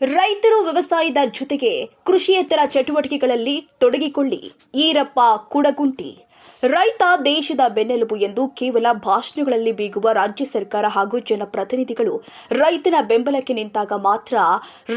ರೈತರು ವ್ಯವಸಾಯದ ಜೊತೆಗೆ ಕೃಷಿಯೇತರ ಚಟುವಟಿಕೆಗಳಲ್ಲಿ ತೊಡಗಿಕೊಳ್ಳಿ. ಈರಪ್ಪ ಕುಡಗುಂಟಿ. ರೈತ ದೇಶದ ಬೆನ್ನೆಲುಬು ಎಂದು ಕೇವಲ ಭಾಷಣಗಳಲ್ಲಿ ಬೀಗುವ ರಾಜ್ಯ ಸರ್ಕಾರ ಹಾಗೂ ಜನಪ್ರತಿನಿಧಿಗಳು ರೈತನ ಬೆಂಬಲಕ್ಕೆ ನಿಂತಾಗ ಮಾತ್ರ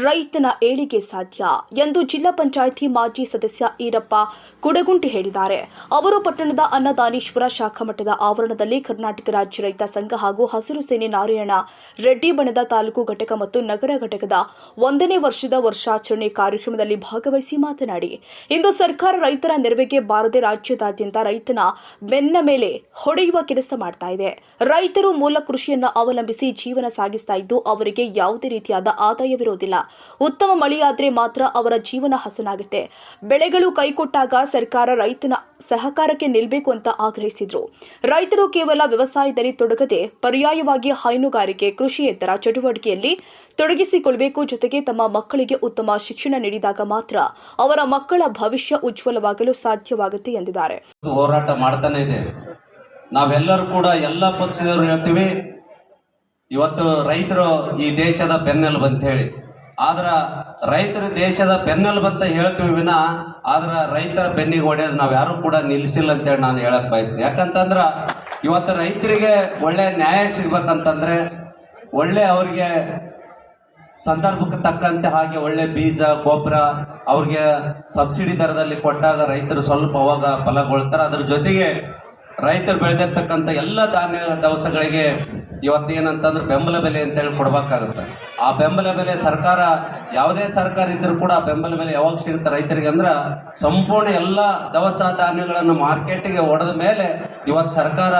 ರೈತನ ಏಳಿಗೆ ಸಾಧ್ಯ ಎಂದು ಜಿಲ್ಲಾ ಪಂಚಾಯಿತಿ ಮಾಜಿ ಸದಸ್ಯ ಈರಪ್ಪ ಕುಡಗುಂಟಿ ಹೇಳಿದ್ದಾರೆ. ಅವರು ಪಟ್ಟಣದ ಅನ್ನದಾನೀಶ್ವರ ಶಾಖಾ ಮಠದ ಆವರಣದಲ್ಲಿ ಕರ್ನಾಟಕ ರಾಜ್ಯ ರೈತ ಸಂಘ ಹಾಗೂ ಹಸಿರು ಸೇನೆ ನಾರಾಯಣ ರೆಡ್ಡಿ ಬಣದ ತಾಲೂಕು ಘಟಕ ಮತ್ತು ನಗರ ಘಟಕದ ಒಂದನೇ ವರ್ಷದ ವರ್ಷಾಚರಣೆ ಕಾರ್ಯಕ್ರಮದಲ್ಲಿ ಭಾಗವಹಿಸಿ ಮಾತನಾಡಿ, ಇಂದು ಸರ್ಕಾರ ರೈತರ ನೆರವಿಗೆ ಬಾರದೆ ರಾಜ್ಯದಾದ್ಯಂತ ರೈತನ ಬೆನ್ನ ಮೇಲೆ ಹೊಡೆಯುವ ಕೆಲಸ ಮಾಡ್ತಾ ಇದೆ. ರೈತರು ಮೂಲ ಕೃಷಿಯನ್ನು ಅವಲಂಬಿಸಿ ಜೀವನ ಸಾಗಿಸ್ತಾ ಇದ್ದು ಅವರಿಗೆ ಯಾವುದೇ ರೀತಿಯಾದ ಆದಾಯವಿರೋದಿಲ್ಲ. ಉತ್ತಮ ಮಳೆಯಾದ್ರೆ ಮಾತ್ರ ಅವರ ಜೀವನ ಹಸನಾಗುತ್ತೆ. ಬೆಳೆಗಳು ಕೈಕೊಟ್ಟಾಗ ಸರ್ಕಾರ ರೈತನ ಸಹಕಾರಕ್ಕೆ ನಿಲ್ಲಬೇಕು ಅಂತ ಆಗ್ರಹಿಸಿದ್ರು. ರೈತರು ಕೇವಲ ವ್ಯವಸಾಯದಲ್ಲಿ ತೊಡಗದೆ ಪರ್ಯಾಯವಾಗಿ ಹೈನುಗಾರಿಕೆ, ಕೃಷಿಯೇತರ ಚಟುವಟಿಕೆಯಲ್ಲಿ ತೊಡಗಿಸಿಕೊಳ್ಳಬೇಕು ಜೊತೆಗೆ ತಮ್ಮ ಮಕ್ಕಳಿಗೆ ಉತ್ತಮ ಶಿಕ್ಷಣ ನೀಡಿದಾಗ ಮಾತ್ರ ಅವರ ಮಕ್ಕಳ ಭವಿಷ್ಯ ಉಜ್ವಲವಾಗಲು ಸಾಧ್ಯವಾಗುತ್ತೆ ಎಂದಿದ್ದಾರೆ. ಹೋರಾಟ ಮಾಡ್ತಾನೆ ಇದೆ. ನಾವೆಲ್ಲರೂ ಕೂಡ ಎಲ್ಲ ಪಕ್ಷದವರು ಹೇಳ್ತೀವಿ, ಇವತ್ತು ರೈತರು ಈ ದೇಶದ ಬೆನ್ನೆಲುಬು ಅಂತ ಹೇಳಿ ಆದ್ರ ರೈತರು ದೇಶದ ಬೆನ್ನೆಲುಬು ಅಂತ ಹೇಳ್ತೀವಿ ವಿನ, ಆದ್ರ ರೈತರ ಬೆನ್ನಿಗೆ ಹೊಡೆಯೋದು ನಾವು ಯಾರು ಕೂಡ ನಿಲ್ಲಿಸಿಲ್ಲ ಅಂತೇಳಿ ನಾನು ಹೇಳಕ್ ಬಯಸ್ತೀನಿ. ಯಾಕಂತಂದ್ರ ಇವತ್ತು ರೈತರಿಗೆ ಒಳ್ಳೆ ನ್ಯಾಯ ಸಿಗ್ಬೇಕಂತಂದ್ರೆ ಒಳ್ಳೆ ಅವರಿಗೆ ಸಂದರ್ಭಕ್ಕೆ ತಕ್ಕಂತೆ ಹಾಗೆ ಒಳ್ಳೆ ಬೀಜ, ಗೊಬ್ಬರ ಅವ್ರಿಗೆ ಸಬ್ಸಿಡಿ ದರದಲ್ಲಿ ಕೊಟ್ಟಾಗ ರೈತರು ಸ್ವಲ್ಪ ಅವಾಗ ಫಲಗೊಳ್ತಾರೆ. ಅದ್ರ ಜೊತೆಗೆ ರೈತರು ಬೆಳೆದಿರ್ತಕ್ಕಂಥ ಎಲ್ಲ ಧಾನ್ಯ ದವಸಗಳಿಗೆ ಇವತ್ತೇನಂತಂದ್ರೆ ಬೆಂಬಲ ಬೆಲೆ ಅಂತೇಳಿ ಕೊಡಬೇಕಾಗುತ್ತೆ. ಆ ಬೆಂಬಲ ಬೆಲೆ ಸರ್ಕಾರ, ಯಾವುದೇ ಸರ್ಕಾರ ಇದ್ದರೂ ಕೂಡ ಬೆಂಬಲ ಬೆಲೆ ಯಾವಾಗ ಸಿಗುತ್ತೆ ರೈತರಿಗೆ ಅಂದ್ರೆ ಸಂಪೂರ್ಣ ಎಲ್ಲ ದವಸ ಧಾನ್ಯಗಳನ್ನು ಮಾರ್ಕೆಟಿಗೆ ಒಡೆದ ಮೇಲೆ ಇವತ್ತು ಸರ್ಕಾರ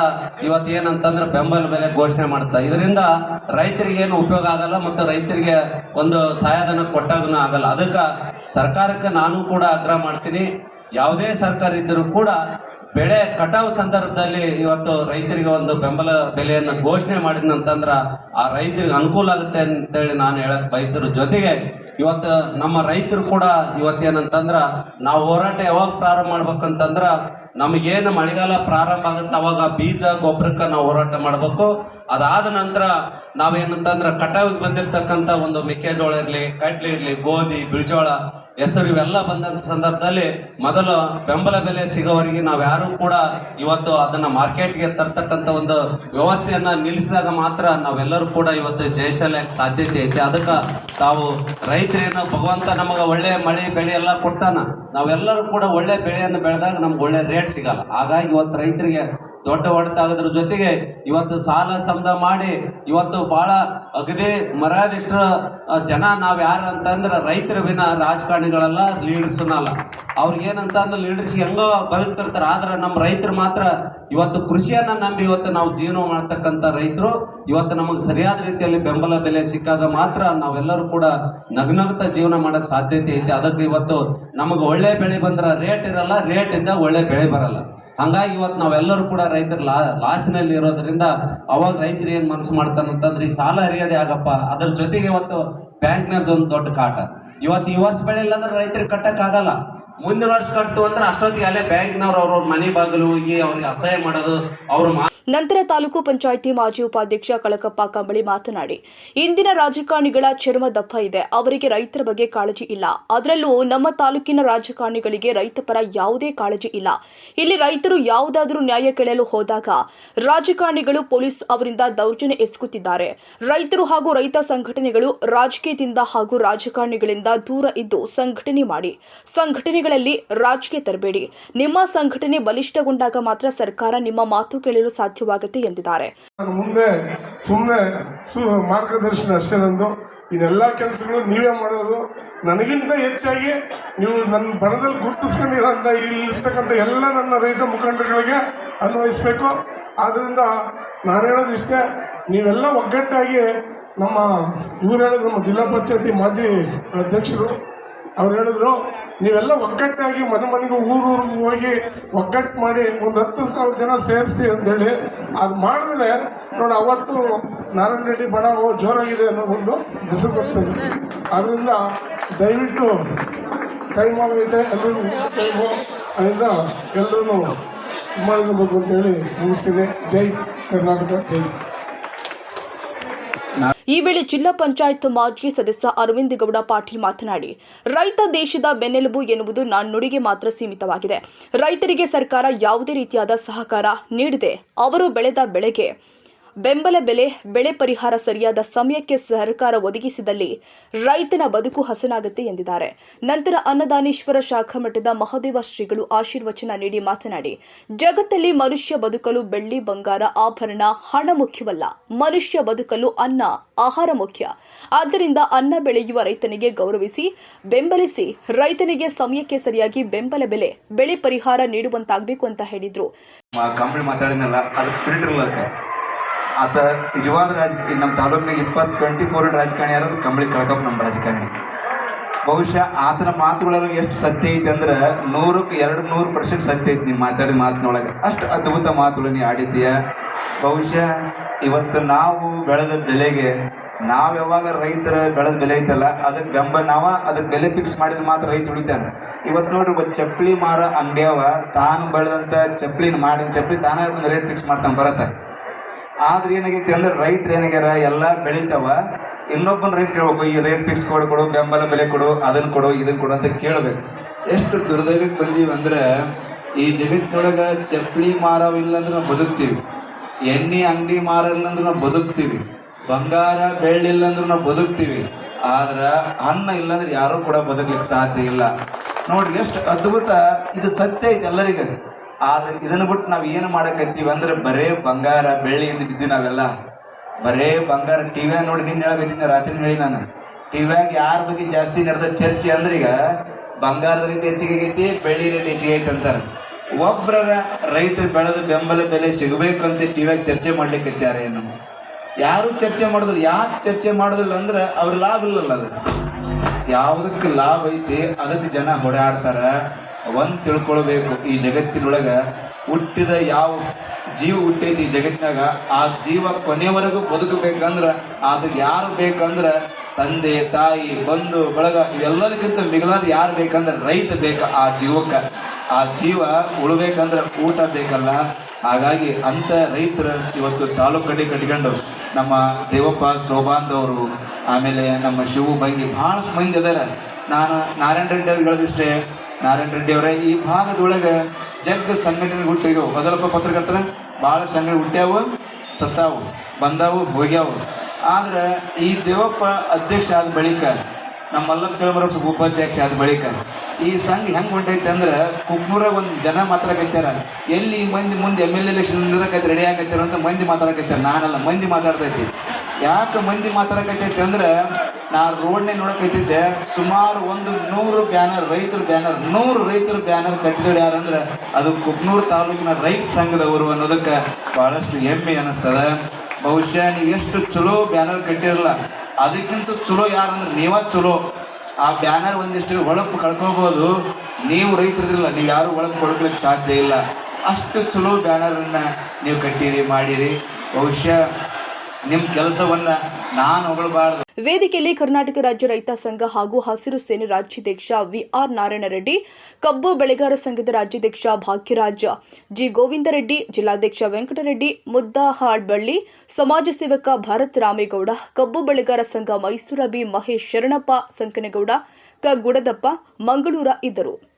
ಇವತ್ತು ಏನಂತಂದ್ರೆ ಬೆಂಬಲ ಬೆಲೆ ಘೋಷಣೆ ಮಾಡ್ತಾ ಇದರಿಂದ ರೈತರಿಗೆ ಏನು ಉಪಯೋಗ ಆಗಲ್ಲ ಮತ್ತು ರೈತರಿಗೆ ಒಂದು ಸಹಾಯಧನ ಕೊಟ್ಟಾಗೂ ಆಗಲ್ಲ. ಅದಕ್ಕೆ ಸರ್ಕಾರಕ್ಕೆ ನಾನು ಕೂಡ ಆಗ್ರಹ ಮಾಡ್ತೀನಿ. ಯಾವುದೇ ಸರ್ಕಾರ ಇದ್ದರೂ ಕೂಡ ಬೆಳೆ ಕಟಾವು ಸಂದರ್ಭದಲ್ಲಿ ಇವತ್ತು ರೈತರಿಗೆ ಒಂದು ಬೆಂಬಲ ಬೆಲೆಯನ್ನು ಘೋಷಣೆ ಮಾಡಿದಂತಂದ್ರ ಆ ರೈತರಿಗೆ ಅನುಕೂಲ ಆಗುತ್ತೆ ಅಂತೇಳಿ ನಾನು ಹೇಳಕ್ ಬಯಸಿದ್ರು. ಜೊತೆಗೆ ಇವತ್ತು ನಮ್ಮ ರೈತರು ಕೂಡ ಇವತ್ತೇನಂತಂದ್ರ ನಾವು ಹೋರಾಟ ಯಾವಾಗ ಪ್ರಾರಂಭ ಮಾಡ್ಬೇಕಂತಂದ್ರ ನಮಗೇನು ಮಳೆಗಾಲ ಪ್ರಾರಂಭ ಆಗುತ್ತೆ ಅವಾಗ ಬೀಜ, ಗೊಬ್ಬರಕ್ಕೆ ನಾವು ಹೋರಾಟ ಮಾಡಬೇಕು. ಅದಾದ ನಂತರ ನಾವೇನಂತಂದ್ರ ಕಟಾವಿಗೆ ಬಂದಿರತಕ್ಕಂಥ ಒಂದು ಮೆಕ್ಕೆಜೋಳ ಇರಲಿ, ಕಡ್ಲಿ ಇರಲಿ, ಗೋಧಿ, ಬಿಳಿಜೋಳ ಹೆಸರು ಇವೆಲ್ಲ ಬಂದಂತ ಸಂದರ್ಭದಲ್ಲಿ ಮೊದಲು ಬೆಂಬಲ ಬೆಲೆ ಸಿಗೋವರೆಗೆ ನಾವ್ಯಾರು ಕೂಡ ಇವತ್ತು ಅದನ್ನ ಮಾರ್ಕೆಟ್ಗೆ ತರ್ತಕ್ಕಂಥ ಒಂದು ವ್ಯವಸ್ಥೆಯನ್ನ ನಿಲ್ಲಿಸಿದಾಗ ಮಾತ್ರ ನಾವೆಲ್ಲರೂ ಕೂಡ ಇವತ್ತು ಜಯಶಾಲೆ ಸಾಧ್ಯತೆ ಐತೆ. ಅದಕ್ಕೆ ತಾವು ರೈತರೇನು, ಭಗವಂತ ನಮಗೆ ಒಳ್ಳೆ ಮಳೆ, ಬೆಳೆ ಎಲ್ಲ ಕೊಟ್ಟಾನ. ನಾವೆಲ್ಲರೂ ಕೂಡ ಒಳ್ಳೆ ಬೆಳೆಯನ್ನು ಬೆಳೆದಾಗ ನಮ್ಗೆ ಒಳ್ಳೆ ರೇಟ್ ಸಿಗಲ್ಲ. ಹಾಗಾಗಿ ಇವತ್ತು ರೈತರಿಗೆ ದೊಡ್ಡ ಹೊಡೆತ ಆಗೋದ್ರ ಜೊತೆಗೆ ಇವತ್ತು ಸಾಲ ಸಮದ ಮಾಡಿ ಇವತ್ತು ಬಹಳ ಅಗದಿ ಮರ್ಯಾದಿಷ್ಟ ಜನ ನಾವು ಯಾರು ಅಂತಂದ್ರೆ ರೈತರ ವಿನ ರಾಜಕಾರಣಿಗಳೆಲ್ಲ ಲೀಡರ್ಸ್ನಲ್ಲ ಅವ್ರಿಗೆ ಏನಂತ ಅಂದ್ರೆ ಲೀಡರ್ಸ್ ಹೆಂಗೋ ಬದುಕ್ತಿರ್ತಾರೆ. ಆದ್ರೆ ನಮ್ಮ ರೈತರು ಮಾತ್ರ ಇವತ್ತು ಕೃಷಿಯನ್ನ ನಂಬಿ ಇವತ್ತು ನಾವು ಜೀವನ ಮಾಡ್ತಕ್ಕಂಥ ರೈತರು. ಇವತ್ತು ನಮಗೆ ಸರಿಯಾದ ರೀತಿಯಲ್ಲಿ ಬೆಂಬಲ ಬೆಲೆ ಸಿಕ್ಕಾಗ ಮಾತ್ರ ನಾವೆಲ್ಲರೂ ಕೂಡ ನಗ್ನಗ್ತ ಜೀವನ ಮಾಡಕ್ ಸಾಧ್ಯತೆ ಐತೆ. ಅದಕ್ಕೆ ಇವತ್ತು ನಮಗೆ ಒಳ್ಳೆ ಬೆಳೆ ಬಂದ್ರೆ ರೇಟ್ ಇರಲ್ಲ ರೇಟ್ ಇಂದ ಒಳ್ಳೆ ಬೆಳೆ ಬರಲ್ಲ. ಹಂಗಾಗಿ ಇವತ್ತು ನಾವೆಲ್ಲರೂ ಕೂಡ ರೈತರು ಲಾ, ಲಾಸಿನಲ್ಲಿ ಇರೋದ್ರಿಂದ ಅವಾಗ ರೈತರು ಏನು ಮನಸ್ಸು ಮಾಡ್ತಾನಂತಂದ್ರೆ ಈ ಸಾಲ ಹರಿಯೋದೇ ಆಗಪ್ಪ. ಅದ್ರ ಜೊತೆಗೆ ಇವತ್ತು ಬ್ಯಾಂಕ್ನದ್ದು ದೊಡ್ಡ ಕಾಟ. ಇವತ್ತು ಈ ವರ್ಷ ಬೆಳೆ ಇಲ್ಲ ಅಂದ್ರೆ ರೈತರಿಗೆ ಕಟ್ಟಕ್ ಆಗಲ್ಲ ಮುಂದಿನ ವರ್ಷ ಕಟ್ತು ಅಂದ್ರೆ ಅಷ್ಟೊತ್ತಿಗೆ ಅಲ್ಲೇ ಬ್ಯಾಂಕ್ನವ್ರು ಅವ್ರವ್ರ ಮನೆ ಬಾಗಿಲು ಹೋಗಿ ಅವ್ರಿಗೆ ಅಸಹಾಯ ಮಾಡೋದು, ಅವ್ರ ನಂತರ ತಾಲೂಕು ಪಂಚಾಯಿತಿ ಮಾಜಿ ಉಪಾಧ್ಯಕ್ಷ ಕಳಕಪ್ಪ ಕಂಬಳಿ ಮಾತನಾಡಿ, ಇಂದಿನ ರಾಜಕಾರಣಿಗಳ ಚರ್ಮ ದಪ್ಪ ಇದೆ, ಅವರಿಗೆ ರೈತರ ಬಗ್ಗೆ ಕಾಳಜಿ ಇಲ್ಲ. ಅದರಲ್ಲೂ ನಮ್ಮ ತಾಲೂಕಿನ ರಾಜಕಾರಣಿಗಳಿಗೆ ರೈತ ಪರ ಯಾವುದೇ ಕಾಳಜಿ ಇಲ್ಲ. ಇಲ್ಲಿ ರೈತರು ಯಾವುದಾದರೂ ನ್ಯಾಯ ಕೇಳಲು ಹೋದಾಗ ರಾಜಕಾರಣಿಗಳು ಪೊಲೀಸ್ ಅವರಿಂದ ದೌರ್ಜನ್ಯ ಎಸಗುತ್ತಿದ್ದಾರೆ. ರೈತರು ಹಾಗೂ ರೈತ ಸಂಘಟನೆಗಳು ರಾಜಕೀಯದಿಂದ ಹಾಗೂ ರಾಜಕಾರಣಿಗಳಿಂದ ದೂರ ಇದ್ದು ಸಂಘಟನೆ ಮಾಡಿ ಸಂಘಟನೆಗಳಲ್ಲಿ ರಾಜಕೀಯ ತರಬೇಡಿ. ನಿಮ್ಮ ಸಂಘಟನೆ ಬಲಿಷ್ಠಗೊಂಡಾಗ ಮಾತ್ರ ಸರ್ಕಾರ ನಿಮ್ಮ ಮಾತು ಕೇಳಲು ಸಾಧ್ಯವಾಗುತ್ತೆ ಎಂದಿದ್ದಾರೆ. ಮುಂದೆ ಸುಮ್ಮನೆ ಮಾರ್ಗದರ್ಶನ ಅಷ್ಟೇ ನಂದು. ಇದೆಲ್ಲ ಕೆಲಸಗಳು ನೀವೇ ಮಾಡೋದು. ನನಗಿಂತ ಹೆಚ್ಚಾಗಿ ನೀವು ನನ್ನ ಬರದಲ್ಲಿ ಗುರುತಿಸ್ಕೊಂಡಿರೋಂಥ ಇಲ್ಲಿ ಇರ್ತಕ್ಕಂಥ ಎಲ್ಲ ನನ್ನ ರೈತ ಮುಖಂಡಗಳಿಗೆ ಅನ್ವಯಿಸಬೇಕು. ಆದ್ದರಿಂದ ನಾನು ಹೇಳೋದು ಇಷ್ಟೇ, ನೀವೆಲ್ಲ ಒಗ್ಗಟ್ಟಾಗಿ ನಮ್ಮ, ಇವ್ರು ಹೇಳೋದು ನಮ್ಮ ಜಿಲ್ಲಾ ಪಂಚಾಯತಿ ಮಾಜಿ ಅಧ್ಯಕ್ಷರು ಅವ್ರು ಹೇಳಿದ್ರು, ನೀವೆಲ್ಲ ಒಗ್ಗಟ್ಟಾಗಿ ಮನೆ ಮನೆಗೂ ಊರೂರಿಗೆ ಹೋಗಿ ಒಗ್ಗಟ್ಟು ಮಾಡಿ ಒಂದು ಹತ್ತು ಸಾವಿರ ಜನ ಸೇರಿಸಿ ಅಂತೇಳಿ ಅದು ಮಾಡಿದ್ರೆ ನೋಡಿ, ಅವತ್ತು ನಾರಾಯಣ ರೆಡ್ಡಿ ಜೋರಾಗಿದೆ ಅನ್ನೋ ಒಂದು ಹೆಸರು ಬರ್ತದೆ ಅದರಿಂದ ದಯವಿಟ್ಟು ಟೈಮ್ ಇದೆ ಎಲ್ಲರೂ ಟೈಮು ಅದರಿಂದ ಎಲ್ಲರೂ ಮಾಡಿರ್ಬೇಕು ಅಂತೇಳಿ ಮುಗಿಸ್ತೀನಿ ಜೈ ಕರ್ನಾಟಕ, ಜೈ ಈ ವೇಳೆ ಜಿಲ್ಲಾ ಪಂಚಾಯತ್ ಮಾಜಿ ಸದಸ್ಯ ಅರವಿಂದ್ ಗೌಡ ಪಾಟೀಲ್ ಮಾತನಾಡಿ, ರೈತ ದೇಶದ ಬೆನ್ನೆಲುಬು ಎನ್ನುವುದು ನಾಣ್ಣುಡಿಗೆ ಮಾತ್ರ ಸೀಮಿತವಾಗಿದೆ. ರೈತರಿಗೆ ಸರ್ಕಾರ ಯಾವುದೇ ರೀತಿಯಾದ ಸಹಕಾರ ನೀಡಿದೆ. ಅವರು ಬೆಳೆದ ಬೆಳೆಗೆ ಬೆಂಬಲ ಬೆಲೆ, ಬೆಳೆ ಪರಿಹಾರ ಸರಿಯಾದ ಸಮಯಕ್ಕೆ ಸರ್ಕಾರ ಒದಗಿಸಿದಲ್ಲಿ ರೈತನ ಬದುಕು ಹಸನಾಗುತ್ತೆ ಎಂದಿದ್ದಾರೆ. ನಂತರ ಅನ್ನದಾನೇಶ್ವರ ಶಾಖಾ ಮಠದ ಮಹಾದೇವ ಶ್ರೀಗಳು ಆಶೀರ್ವಚನ ನೀಡಿ ಮಾತನಾಡಿ, ಜಗತ್ತಲ್ಲಿ ಮನುಷ್ಯ ಬದುಕಲು ಬೆಳ್ಳಿ, ಬಂಗಾರ, ಆಭರಣ ಹಣ ಮುಖ್ಯವಲ್ಲ. ಮನುಷ್ಯ ಬದುಕಲು ಅನ್ನ, ಆಹಾರ ಮುಖ್ಯ. ಆದ್ದರಿಂದ ಅನ್ನ ಬೆಳೆಯುವ ರೈತನಿಗೆ ಗೌರವಿಸಿ, ಬೆಂಬಲಿಸಿ, ರೈತನಿಗೆ ಸಮಯಕ್ಕೆ ಸರಿಯಾಗಿ ಬೆಂಬಲ ಬೆಲೆ, ಬೆಳೆ ಪರಿಹಾರ ನೀಡುವಂತಾಗಬೇಕು ಅಂತ ಹೇಳಿದ್ರು. ಆತ ನಿಜವಾದ ರಾಜಕೀಯ ನಮ್ಮ ತಾಲೂಕಿನಾಗ ಇಪ್ಪತ್ತು ಟ್ವೆಂಟಿ ಫೋರ್ ರಾಜಕಾರಣಿ ಯಾರು? ಕಂಬಳಿ ಕಳ್ಕಪ್ಪ ನಮ್ಮ ರಾಜಕಾರಣಿ. ಬಹುಶಃ ಆತನ ಮಾತುಗಳಲ್ಲಿ ಎಷ್ಟು ಸತ್ಯ ಐತೆ ಅಂದ್ರೆ ನೂರಕ್ಕೆ ಎರಡು ನೂರು ಪರ್ಸೆಂಟ್ ಸತ್ಯ ಐತೆ ನೀವು ಮಾತಾಡಿದ ಮಾತಿನೊಳಗೆ. ಅಷ್ಟು ಅದ್ಭುತ ಮಾತುಗಳು ನೀ ಆಡಿದ್ದೀಯ. ಬಹುಶಃ ಇವತ್ತು ನಾವು ಬೆಳೆದ ಬೆಲೆಗೆ, ನಾವು ಯಾವಾಗ ರೈತರ ಬೆಳೆದ ಬೆಲೆ ಐತಲ್ಲ ಅದಕ್ಕೆ ಬೆಂಬಲ ನಾವ ಅದಕ್ಕೆ ಬೆಲೆ ಫಿಕ್ಸ್ ಮಾಡಿದ್ರೆ ಮಾತ್ರ ರೈತ ಉಳಿತಾನೆ. ಇವತ್ತು ನೋಡ್ರಿ, ಒಬ್ಬ ಚಪ್ಪಲಿ ಮಾರ ಅಂಗಡಿಯವ, ತಾನು ಬೆಳೆದಂಥ ಚಪ್ಪಲಿನ ಮಾಡಿದ ಚಪ್ಪಲಿ ತಾನೇ ರೇಟ್ ಫಿಕ್ಸ್ ಮಾಡ್ತಾನೆ, ಬರತ್ತೆ. ಆದ್ರೆ ಏನಾಗೈತಿ ಅಂದ್ರೆ ರೈತರು ಏನಾಗ್ಯಾರ, ಎಲ್ಲ ಬೆಳಿತಾವ. ಇನ್ನೊಬ್ಬನ ರೇಟ್ ಕೇಳ್ಬೇಕು, ಈ ರೇಟ್ ಫಿಕ್ಸ್ ಕೊಡು ಕೊಡು, ಬೆಂಬಲ ಬೆಲೆ ಕೊಡು ಅದನ್ನ ಕೊಡು ಇದನ್ನ ಕೊಡು ಅಂತ ಕೇಳ್ಬೇಕು. ಎಷ್ಟು ದುರ್ದೈವಕ್ಕೆ ಬಂದೀವಿ ಅಂದ್ರೆ, ಈ ಜಗತ್ತೊಳಗ ಚಪ್ಪಲಿ ಮಾರವಿಲ್ಲ ಅಂದ್ರೆ ನಾವು ಬದುಕ್ತೀವಿ. ಎಣ್ಣೆ, ಅಂಗಡಿ ಮಾರಿಲ್ಲ ಅಂದ್ರೆ ನಾವು ಬದುಕ್ತೀವಿ. ಬಂಗಾರ ಬೆಳ್ಳಿಲ್ಲ ಅಂದ್ರೆ ನಾವು ಬದುಕ್ತೀವಿ. ಆದ್ರ ಅನ್ನ ಇಲ್ಲಾಂದ್ರೆ ಯಾರೂ ಕೂಡ ಬದುಕಲಿಕ್ಕೆ ಸಾಧ್ಯ ಇಲ್ಲ. ನೋಡ್ರಿ, ಎಷ್ಟು ಅದ್ಭುತ, ಇದು ಸತ್ಯ ಐತೆ ಎಲ್ಲರಿಗೂ. ಆದ್ರೆ ಇದನ್ನು ಬಿಟ್ಟು ನಾವು ಏನು ಮಾಡಕತ್ತೀವಿ ಅಂದ್ರೆ ಬರೇ ಬಂಗಾರ, ಬೆಳ್ಳಿ ಅಂತ ಬಿದ್ದಿ ನಾವೆಲ್ಲ. ಬರೇ ಬಂಗಾರ ಟಿವ್ಯಾಗ ನೋಡಿ ನಿನ್ನ ಹೇಳಕತ್ತೀನಿ ರಾತ್ರಿ ಹೇಳಿ ನಾನು. ಟಿವಿಯಾಗ ಯಾರ ಬಗ್ಗೆ ಜಾಸ್ತಿ ನಡೆದ ಚರ್ಚೆ ಅಂದ್ರೆ ಈಗ ಬಂಗಾರದ ರೇಟ್ ಹೆಚ್ಚಿಗೆ ಆಗೈತಿ, ಬೆಳ್ಳಿ ರೇಟ್ ಹೆಚ್ಚಿಗೆ ಐತೆ ಅಂತಾರೆ. ಒಬ್ಬರ ರೈತರು ಬೆಳೆದ ಬೆಂಬಲ ಬೆಲೆ ಸಿಗಬೇಕು ಅಂತ ಟಿವಿಯಾಗ ಚರ್ಚೆ ಮಾಡ್ಲಿಕ್ಕೆ ಏನು? ಯಾರು ಚರ್ಚೆ ಮಾಡಿದ್ರು ಯಾಕೆ ಚರ್ಚೆ ಮಾಡೋದಿಲ್ಲ ಅಂದ್ರೆ ಅವ್ರ ಲಾಭ ಇಲ್ಲಲ್ಲ ಅದು. ಯಾವುದಕ್ಕೆ ಲಾಭ ಐತಿ, ಅದಕ್ಕೆ ಜನ ಹೊಡೆಯಾಡ್ತಾರ. ಒಂದ್ ತಿಳ್ಕೊಳ್ಬೇಕು ಈ ಜಗತ್ತಿನೊಳಗ ಹುಟ್ಟಿದ ಯಾವ ಜೀವ ಹುಟ್ಟೈತಿ ಈ ಜಗತ್ತಿನಾಗ, ಆ ಜೀವ ಕೊನೆವರೆಗೂ ಬದುಕಬೇಕಂದ್ರೆ ಅದು ಯಾರು ಬೇಕಂದ್ರ ತಂದೆ, ತಾಯಿ, ಬಂಧು, ಬಳಗ ಇವೆಲ್ಲದಕ್ಕಿಂತ ಮಿಗಿಲಾದ ಯಾರು ಬೇಕಂದ್ರೆ ರೈತ ಬೇಕು ಆ ಜೀವಕ್ಕೆ. ಆ ಜೀವ ಉಳ್ಬೇಕಂದ್ರೆ ಊಟ ಬೇಕಲ್ಲ. ಹಾಗಾಗಿ ಅಂತ ರೈತರ ಇವತ್ತು ತಾಲೂಕು ಕಡೆ ಕಟ್ಕೊಂಡು ನಮ್ಮ ದೇವಪ್ಪ ಸೋಬಾಂದವರು, ಆಮೇಲೆ ನಮ್ಮ ಶಿವು ಬಂಗಿ ಭಾಳಷ್ಟು ಮಂದಿ ಅದಾರ. ನಾನು ನಾರಾಯಣ ರೆಡ್ಡಿ ಅವ್ರಿಗೆ ಹೇಳಿದಿಷ್ಟೇ ನಾರಾಯಣ ರೆಡ್ಡಿ ಅವರೇ, ಈ ಭಾಗದೊಳಗೆ ಜಗ್ ಸಂಘಟನೆ ಹುಟ್ಟಿಗವು ಮೊದಲಪ್ಪ ಪತ್ರಕರ್ತರ ಭಾಳ ಸಂಘಟನೆ ಹುಟ್ಟ್ಯಾವು, ಸತ್ತಾವು, ಬಂದಾವು, ಹೋಗ್ಯಾವು. ಆದ್ರೆ ಈ ದೇವಪ್ಪ ಅಧ್ಯಕ್ಷ ಆದ ಬಳಿಕ, ನಮ್ಮ ಮಲ್ಲಪ್ಪ ಚಳಮರ ಉಪಾಧ್ಯಕ್ಷ ಆದ ಬಳಿಕ, ಈ ಸಂಘ ಹೆಂಗೆ ಹೊಂಟೈತೆ ಅಂದ್ರೆ ಕುಕ್ನೂರಾಗ ಒಂದು ಜನ ಮಾತಾಡಕತ್ತಾರ ಎಲ್ಲಿ ಮಂದಿ ಮುಂದೆ ಎಂ ಎಲ್ ಎಲೆಕ್ಷನ್ ನಿಲ್ಲಕೈತೆ ರೆಡಿ ಆಗತ್ತಾರ ಅಂತ ಮಂದಿ ಮಾತಾಡಕತ್ತಾರ ನಾನಲ್ಲ, ಮಂದಿ ಮಾತಾಡ್ತೈತಿ ಯಾಕೆ ಮಂದಿ ಮಾತಾಡಕತ್ತೈತಿ ಅಂದ್ರೆ ನಾ ರೋಡ್ನೇ ನೋಡಕತ್ತಿದ್ದೆ ಸುಮಾರು ಒಂದು ನೂರು ಬ್ಯಾನರ್, ರೈತರ ಬ್ಯಾನರ್, ನೂರು ರೈತರ ಬ್ಯಾನರ್ ಕಟ್ಟಿದ್ರು ಯಾರಂದ್ರೆ ಅದು ಕುಕ್ನೂರು ತಾಲೂಕಿನ ರೈತ ಸಂಘದವರು ಅನ್ನೋದಕ್ಕೆ ಬಹಳಷ್ಟು ಹೆಮ್ಮೆ ಅನ್ನಿಸ್ತದ ಬಹುಶಃ ನೀವು ಎಷ್ಟು ಚಲೋ ಬ್ಯಾನರ್ ಕಟ್ಟಿರಲ್ಲ, ಅದಕ್ಕಿಂತ ಚಲೋ ಯಾರಂದ್ರೆ ನೀವ ಚಲೋ. ಆ ಬ್ಯಾನರ್ ಒಂದಿಷ್ಟು ಹೊಳಪು ಕಳ್ಕೊಬೋದು. ನೀವು ರೈತರಿಲ್ಲ ನೀವು ಯಾರು ಒಳಗೆ ಕೊಡ್ಲಿಕ್ಕೆ ಸಾಧ್ಯ ಇಲ್ಲ. ಅಷ್ಟು ಚಲೋ ಬ್ಯಾನರನ್ನ ನೀವು ಕಟ್ಟಿರಿ, ಮಾಡಿರಿ. ಬಹುಶಃ ನಿಮ್ಮ ಕೆಲಸವನ್ನ ನಾನು ಹೊಗಳಬಾರ್ದು. ವೇದಿಕೆಯಲ್ಲಿ ಕರ್ನಾಟಕ ರಾಜ್ಯ ರೈತ ಸಂಘ ಹಾಗೂ ಹಸಿರು ಸೇನೆ ರಾಜ್ಯಾಧ್ಯಕ್ಷ ವಿಆರ್ ನಾರಾಯಣ ರೆಡ್ಡಿ, ಕಬ್ಬು ಬೆಳೆಗಾರ ಸಂಘದ ರಾಜ್ಯಾಧ್ಯಕ್ಷ ಭಾಗ್ಯರಾಜ, ಜಿ. ಗೋವಿಂದರೆಡ್ಡಿ ಜಿಲ್ಲಾಧ್ಯಕ್ಷ ವೆಂಕಟರೆಡ್ಡಿ ಮುದ್ದಹಾಡ್ಬಳ್ಳಿ ಸಮಾಜ ಸೇವಕ ಭರತ್ ರಾಮೇಗೌಡ, ಕಬ್ಬು ಬೆಳೆಗಾರ ಸಂಘ ಮೈಸೂರ ಬಿ ಮಹೇಶ್ ಶರಣಪ್ಪ, ಸಂಕನಗೌಡ, ಕ. ಗುಡದಪ್ಪ, ಮಂಗಳೂರ ಇದ್ದರು.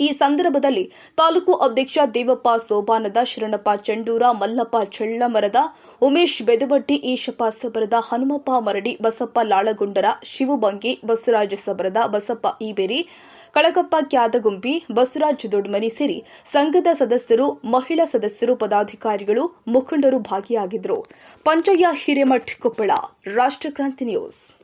ಈ ಸಂದರ್ಭದಲ್ಲಿ ತಾಲೂಕು ಅಧ್ಯಕ್ಷ ದೇವಪ್ಪ ಸೋಬಾನದ ಶರಣಪ್ಪ ಚಂಡೂರ, ಮಲ್ಲಪ್ಪ ಚಳ್ಳಮರದ, ಉಮೇಶ್ ಬೆದವಟ್ಟಿ, ಈಶಪ್ಪ ಸಬರದ, ಹನುಮಪ್ಪ ಮರಡಿ, ಬಸಪ್ಪ ಲಾಳಗುಂಡರ ಶಿವಬಂಗಿ ಬಸವರಾಜ ಸಬರದ, ಬಸಪ್ಪ ಈಬೇರಿ, ಕಳಕಪ್ಪ ಕ್ಯಾದಗುಂಬಿ ಬಸವರಾಜ್ ದೊಡ್ಮನಿ ಸೇರಿ ಸಂಘದ ಸದಸ್ಯರು, ಮಹಿಳಾ ಸದಸ್ಯರು, ಪದಾಧಿಕಾರಿಗಳು, ಮುಖಂಡರು ಭಾಗಿಯಾಗಿದ್ದರು. ಪಂಚಯ್ಯ ಹಿರೇಮಠ್ ಕೊಪ್ಪಳ ರಾಷ್ಟ್ರಕ್ರಾಂತಿ ನ್ಯೂಸ್.